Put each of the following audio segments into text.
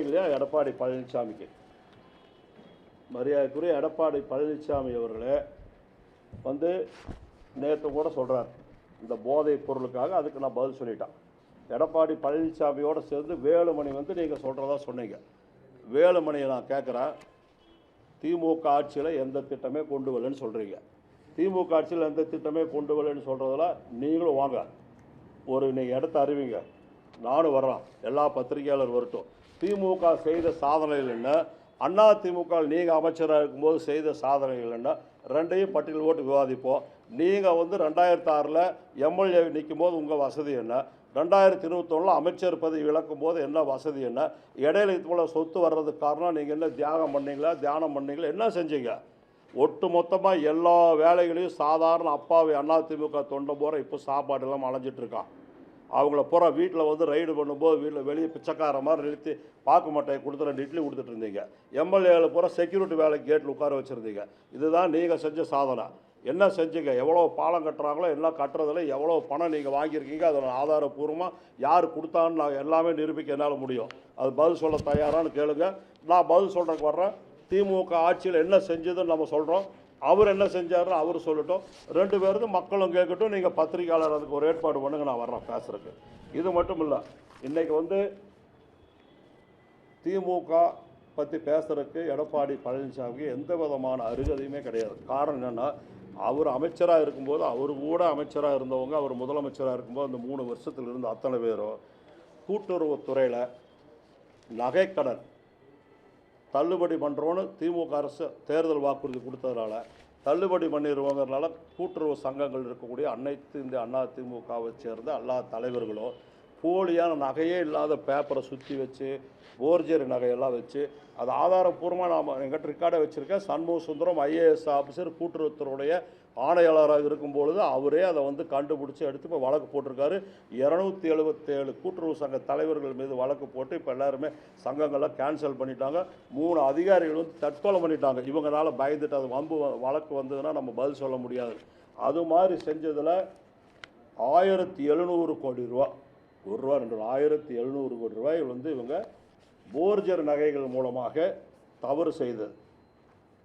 இல்லையா எடப்பாடி பழனிசாமிக்கு. மரியாதைக்குரிய எடப்பாடி பழனிசாமி அவர்களே வந்து நேற்று கூட சொல்கிறார் இந்த போதைப் பொருளுக்காக அதுக்கு நான் பதில் சொல்லிட்டேன். எடப்பாடி பழனிசாமியோடு சேர்ந்து வேலுமணி வந்து நீங்கள் சொல்கிறதா சொன்னீங்க. வேலுமணியை நான் கேட்குறேன். திமுக ஆட்சியில் எந்த திட்டமே கொண்டு வரலன்னு சொல்கிறீங்க திமுக ஆட்சியில் எந்த திட்டமே கொண்டு வரலன்னு சொல்கிறதுல நீங்களும் வாங்க. ஒரு இன்னைக்கு இடத்த அறிவிங்க. நானும் வர்றேன். எல்லா பத்திரிகையாளர் வரட்டும். திமுக செய்த சாதனைகள் என்ன? அண்ணா திமுக நீங்கள் அமைச்சராக இருக்கும்போது செய்த சாதனைகள் என்ன? ரெண்டையும் பட்டியல் போட்டு விவாதிப்போம். நீங்கள் வந்து ரெண்டாயிரத்தி ஆறில் எம்எல்ஏ நிற்கும் போது உங்கள் வசதி என்ன? ரெண்டாயிரத்தி இருபத்தொன்னில் அமைச்சர் பதவி இழக்கும் போது என்ன வசதி என்ன? இடையில இது போல் சொத்து வர்றதுக்கு காரணம் நீங்கள் என்ன தியாகம் பண்ணீங்களா? தியானம் பண்ணீங்களா? என்ன செஞ்சீங்க? ஒட்டு மொத்தமாக எல்லா வேலைகளையும் சாதாரண அப்பாவி அதிமுக தொண்டை போகிற இப்போ சாப்பாடு இல்லாமல் அலைஞ்சிட்ருக்கான் அவங்கள பூரா வீட்டில் வந்து ரைடு பண்ணும்போது வீட்டில் வெளியே பிச்சைக்கார மாதிரி நிறுத்தி பாக்கு மட்டையை கொடுத்து ரெண்டு இட்லி கொடுத்துட்டு இருந்தீங்க. எம்எல்ஏவில் பூரா செக்யூரிட்டி வேலை கேட்டில் உட்கார வச்சுருந்தீங்க. இதுதான் நீங்கள் செஞ்ச சாதனை. என்ன செஞ்சீங்க? எவ்வளோ பாலம் கட்டுறாங்களோ என்ன கட்டுறதில் எவ்வளோ பணம் நீங்கள் வாங்கியிருக்கீங்க? அதோட ஆதாரப்பூர்வமாக யார் கொடுத்தான்னு நான் எல்லாமே நிரூபிக்க என்னால் முடியும். அது பதில் சொல்ல தயாரான்னு கேளுங்க. நான் பதில் சொல்கிறக்கு வர்றேன். திமுக ஆட்சியில் என்ன செஞ்சதுன்னு நம்ம சொல்கிறோம் அவர் என்ன செஞ்சாருன்னு அவர் சொல்லட்டும். ரெண்டு பேருந்து மக்களும் கேட்கட்டும். நீங்கள் பத்திரிக்கையாளர் அதுக்கு ஒரு ஏற்பாடு பண்ணுங்க. நான் வர்றேன் பேசுறதுக்கு. இது மட்டும் இல்லை இன்றைக்கி வந்து திமுக பற்றி பேசுறதுக்கு எடப்பாடி பழனிசாமிக்கு எந்த விதமான அருகதையுமே கிடையாது. காரணம் என்னென்னா அவர் அமைச்சராக இருக்கும்போது அவர் கூட அமைச்சராக இருந்தவங்க அவர் முதலமைச்சராக இருக்கும்போது அந்த மூணு வருஷத்துல இருந்த அத்தனை பேரும் கூட்டுறவுத்துறையில் நகைக்கடன் தள்ளுபடி பண்ணுறோன்னு திமுக அரசு தேர்தல் வாக்குறுதி கொடுத்ததுனால தள்ளுபடி பண்ணிடுவோங்கிறனால கூட்டுறவு சங்கங்கள் இருக்கக்கூடிய அனைத்து இந்த அண்ணா திமுகவை சேர்ந்த எல்லா தலைவர்களும் போலியான நகையே இல்லாத பேப்பரை சுற்றி வச்சு போர்ஜரி நகையெல்லாம் வச்சு அது ஆதாரப்பூர்வமாக நாம் எங்கிட்ட ரெக்கார்டை வச்சுருக்கேன். சண்முக சுந்தரம் ஐஏஎஸ் ஆஃபீஸர் கூட்டுறவுத்துறையுடைய ஆணையாளராக இருக்கும்பொழுது அவரே அதை வந்து கண்டுபிடிச்சி எடுத்து இப்போ வழக்கு போட்டிருக்காரு. இரநூத்தி எழுபத்தேழு கூட்டுறவு சங்க தலைவர்கள் மீது வழக்கு போட்டு இப்போ எல்லாருமே சங்கங்கள்லாம் கேன்சல் பண்ணிட்டாங்க. மூணு அதிகாரிகள் வந்து தற்கொலை பண்ணிட்டாங்க. இவங்களால பயந்துட்டு அது வம்பு வ- வழக்கு வந்ததுன்னா நம்ம பதில் சொல்ல முடியாது. அது மாதிரி செஞ்சதில் ஆயிரத்தி எழுநூறு கோடி ரூபா ஒரு ரூபா ரெண்டு ரூபா ஆயிரத்தி எழுநூறு கோடி ரூபாய் வந்து இவங்க போர்ஜர் நகைகள் மூலமாக தவறு செய்தது.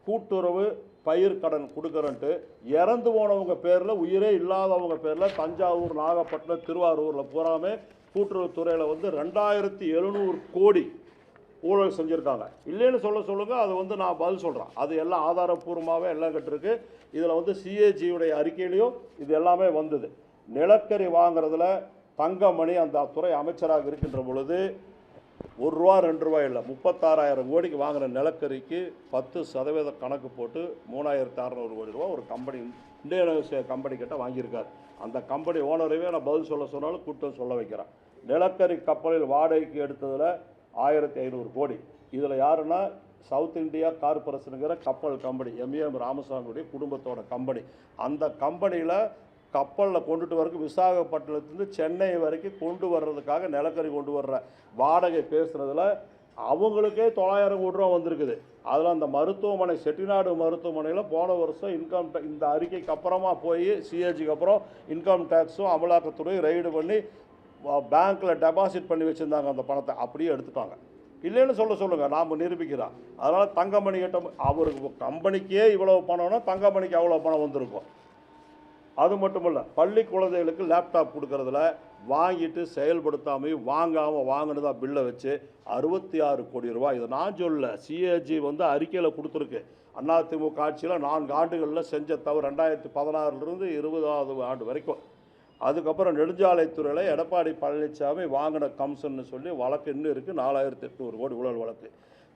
கூட்டுறவு பயிர் கடன் கொடுக்குறன்ட்டு இறந்து போனவங்க பேரில் உயிரே இல்லாதவங்க பேரில் தஞ்சாவூர் நாகப்பட்டினம் திருவாரூரில் பூராமே கூட்டுறவுத்துறையில் வந்து ரெண்டாயிரத்தி எழுநூறு கோடி ஊழல் செஞ்சுருக்காங்க. இல்லைன்னு சொல்ல சொல்லுங்கள் அது வந்து நான் பதில் சொல்கிறேன் அது எல்லாம் ஆதாரப்பூர்வமாகவே எல்லாம் கட்டிருக்கு. இதில் வந்து சிஏஜியுடைய அறிக்கையிலையும் இது எல்லாமே வந்தது. நிலக்கரி வாங்குறதுல தங்கமணி அந்த துறை அமைச்சராக இருக்கின்ற பொழுது ஒரு ரூபா ரெண்டு ரூபாய் இல்லை. முப்பத்தாறாயிரம் கோடிக்கு வாங்கின நிலக்கரிக்கு பத்து சதவீத கணக்கு போட்டு மூணாயிரத்து அறநூறு கோடி ரூபா ஒரு கம்பெனி இந்தியன் கம்பெனி கிட்ட வாங்கியிருக்காரு. அந்த கம்பெனி ஓனரையே நான் பதில் சொல்ல சொன்னாலும் கூட்டம் சொல்ல வைக்கிறேன். நிலக்கரி கப்பலில் வாடகைக்கு எடுத்ததில் ஆயிரத்தி ஐநூறு கோடி. இதில் யாருன்னா சவுத் இந்தியா கார்பரேஷனுங்கிற கப்பல் கம்பெனி எம்ஏஎம் ராமசாமியுடைய குடும்பத்தோட கம்பெனி. அந்த கம்பெனியில் கப்பலில் கொண்டுட்டு வரக்கு விசாகப்பட்டினத்துலேருந்து சென்னை வரைக்கும் கொண்டு வர்றதுக்காக நிலக்கரி கொண்டு வர்ற வாடகை பேசுகிறதுல அவங்களுக்கே தொள்ளாயிரம் கோடி ரூபா வந்திருக்குது. அதில் அந்த மருத்துவமனை செட்டிநாடு மருத்துவமனையில் போன வருஷம் இன்கம் இந்த அறிக்கைக்கு அப்புறமா போய் சிஏஜிக்கு அப்புறம் இன்கம் டேக்ஸும் அமலாக்கத்துறை ரைடு பண்ணி பேங்க்கில் டெபாசிட் பண்ணி வச்சுருந்தாங்க அந்த பணத்தை. அப்படியே எடுத்துட்டாங்க. இல்லைன்னு சொல்ல சொல்லுங்கள் நாம் நிரூபிக்கிறோம் அதனால் தங்கமணி கிட்ட அவருக்கு கம்பெனிக்கே இவ்வளோ பணம்னா தங்கமணிக்கு அவ்வளோ பணம் வந்திருக்கும். அது மட்டும் இல்லை பள்ளி குழந்தைகளுக்கு லேப்டாப் கொடுக்கறதுல வாங்கிட்டு செயல்படுத்தாமையும் வாங்காமல் வாங்கினதா பில்லை வச்சு அறுபத்தி ஆறு கோடி ரூபாய். இதை நான் சொல்ல சிஏஜி வந்து அறிக்கையில் கொடுத்துருக்கு. அதிமுக ஆட்சியில் நான்கு ஆண்டுகளில் செஞ்ச தவறு ரெண்டாயிரத்தி பதினாறுலேருந்து இருபதாவது ஆண்டு வரைக்கும். அதுக்கப்புறம் நெடுஞ்சாலைத்துறையில் எடப்பாடி பழனிசாமி வாங்கின கம்சன்னு சொல்லி வழக்கு இன்னும் இருக்குது நாலாயிரத்தி எட்நூறு கோடி ஊழல் வழக்கு.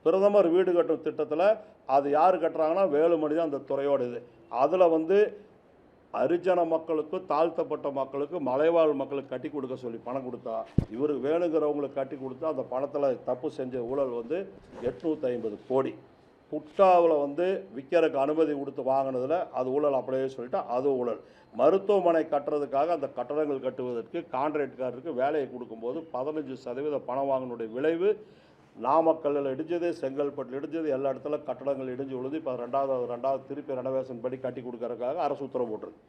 பிரதமர் வீடு கட்டும் திட்டத்தில் அது யார் கட்டுறாங்கன்னா வேலுமணி தான் அந்த துறையோட இது அதில் வந்து அரிஜன மக்களுக்கு தாழ்த்தப்பட்ட மக்களுக்கு மலைவாழ் மக்களுக்கு கட்டி கொடுக்க சொல்லி பணம் கொடுத்தா இவருக்கு வேணுங்கிறவங்களுக்கு கட்டி கொடுத்தா அந்த பணத்தில் தப்பு செஞ்ச ஊழல் வந்து எட்நூற்றி ஐம்பது கோடி. குட்டாவில் வந்து விற்கிறதுக்கு அனுமதி கொடுத்து வாங்கினதில் அது ஊழல் அப்படியே சொல்லிட்டு அது ஊழல். மருத்துவமனை கட்டுறதுக்காக அந்த கட்டடங்கள் கட்டுவதற்கு கான்ட்ராக்ட்காரருக்கு வேலையை கொடுக்கும்போது பதினஞ்சு சதவீத பணம் வாங்கினுடைய விளைவு நாமக்கல்லில் இடிஞ்சது செங்கல்பட்டில் இடிஞ்சது எல்லா இடத்துல கட்டடங்கள் இடிஞ்சு விழுது இப்போ ரெண்டாவது ரெண்டாவது திருப்பி ரெனவேஷன் படி கட்டி கொடுக்கறதுக்காக அரசு உத்தரவு போட்டிருக்கு.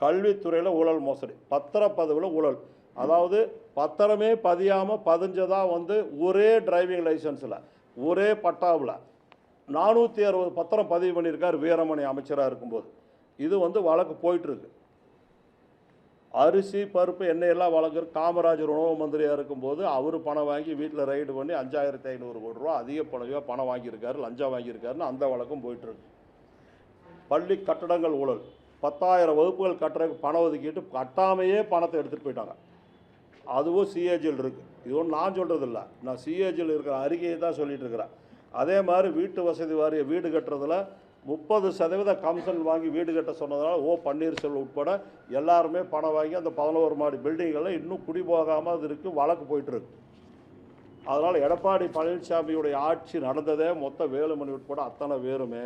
கல்வித்துறையில் ஊழல் மோசடி பத்திரப்பதவியில் ஊழல். அதாவது பத்திரமே பதியாமல் பதிஞ்சதாக வந்து ஒரே டிரைவிங் லைசன்ஸில் ஒரே பட்டாவில் நானூற்றி அறுபது பத்திரம் பதிவு பண்ணியிருக்கார் வீரமணி அமைச்சராக இருக்கும்போது. இது வந்து வழக்கு போயிட்டுருக்கு அரிசி பருப்பு எண்ணெயெல்லாம் வழங்குற காமராஜர் உணவு மந்திரியாக இருக்கும்போது அவர் பணம் வாங்கி வீட்டில் ரைடு பண்ணி அஞ்சாயிரத்தி ஐநூறு கோடி ரூபா அதிக பணம் பணம் வாங்கியிருக்காரு லஞ்சம் வாங்கியிருக்காருன்னு அந்த வழக்கம் போயிட்டுருக்கு. பள்ளி கட்டடங்கள் ஊழல். பத்தாயிரம் வகுப்புகள் கட்டுறதுக்கு பணம் ஒதுக்கிட்டு கட்டாமையே பணத்தை எடுத்துகிட்டு போயிட்டாங்க. அதுவும் சிஏஜியில் இருக்குது இது ஒன்றும் நான் சொல்கிறது இல்லை நான் சிஏஜியில் இருக்கிற அறிக்கையை தான் சொல்லிகிட்டு இருக்கிறேன். அதே மாதிரி வீட்டு வசதி வாரிய வீடு கட்டுறதுல முப்பது சதவீத கமிஷன் வாங்கி வீடு கட்ட சொன்னதுனால ஓ பன்னீர்செல்வம் உட்பட எல்லாருமே பணம் வாங்கி அந்த பதினோரு மாடி பில்டிங்கெல்லாம் இன்னும் குடி போகாமல் அது இருக்குது வழக்கு போயிட்டுருக்கு அதனால் எடப்பாடி பழனிசாமியுடைய ஆட்சி நடந்ததே மொத்த வேலுமணி உட்பட அத்தனை பேருமே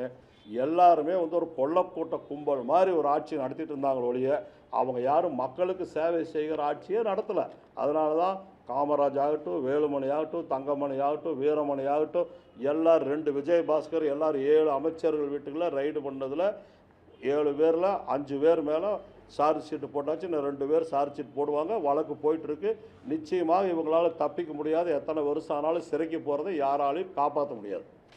எல்லாருமே வந்து ஒரு கொள்ளக்கூட்ட கும்பல் மாதிரி ஒரு ஆட்சி நடத்திட்டு இருந்தாங்களே ஒழிய அவங்க யாரும் மக்களுக்கு சேவை செய்கிற ஆட்சியே நடத்தலை. அதனால தான் காமராஜ் ஆகட்டும் வேலுமணி ஆகட்டும் தங்கமணி ஆகட்டும் வீரமணி ஆகட்டும் எல்லாரும் ரெண்டு விஜய் பாஸ்கர் எல்லாரும் ஏழு அமைச்சர்கள் வீட்டுக்குள்ளே ரைடு பண்ணதில் ஏழு பேரில் அஞ்சு பேர் மேலே சார்ஜ் ஷீட்டு போட்டாச்சு. இன்னும் ரெண்டு பேர் சார்ஜ் ஷீட் போடுவாங்க. வழக்கு போயிட்டுருக்கு. நிச்சயமாக இவங்களால தப்பிக்க முடியாது. எத்தனை வருஷம் ஆனாலும் சிறைக்கு போகிறத யாராலையும் காப்பாற்ற முடியாது.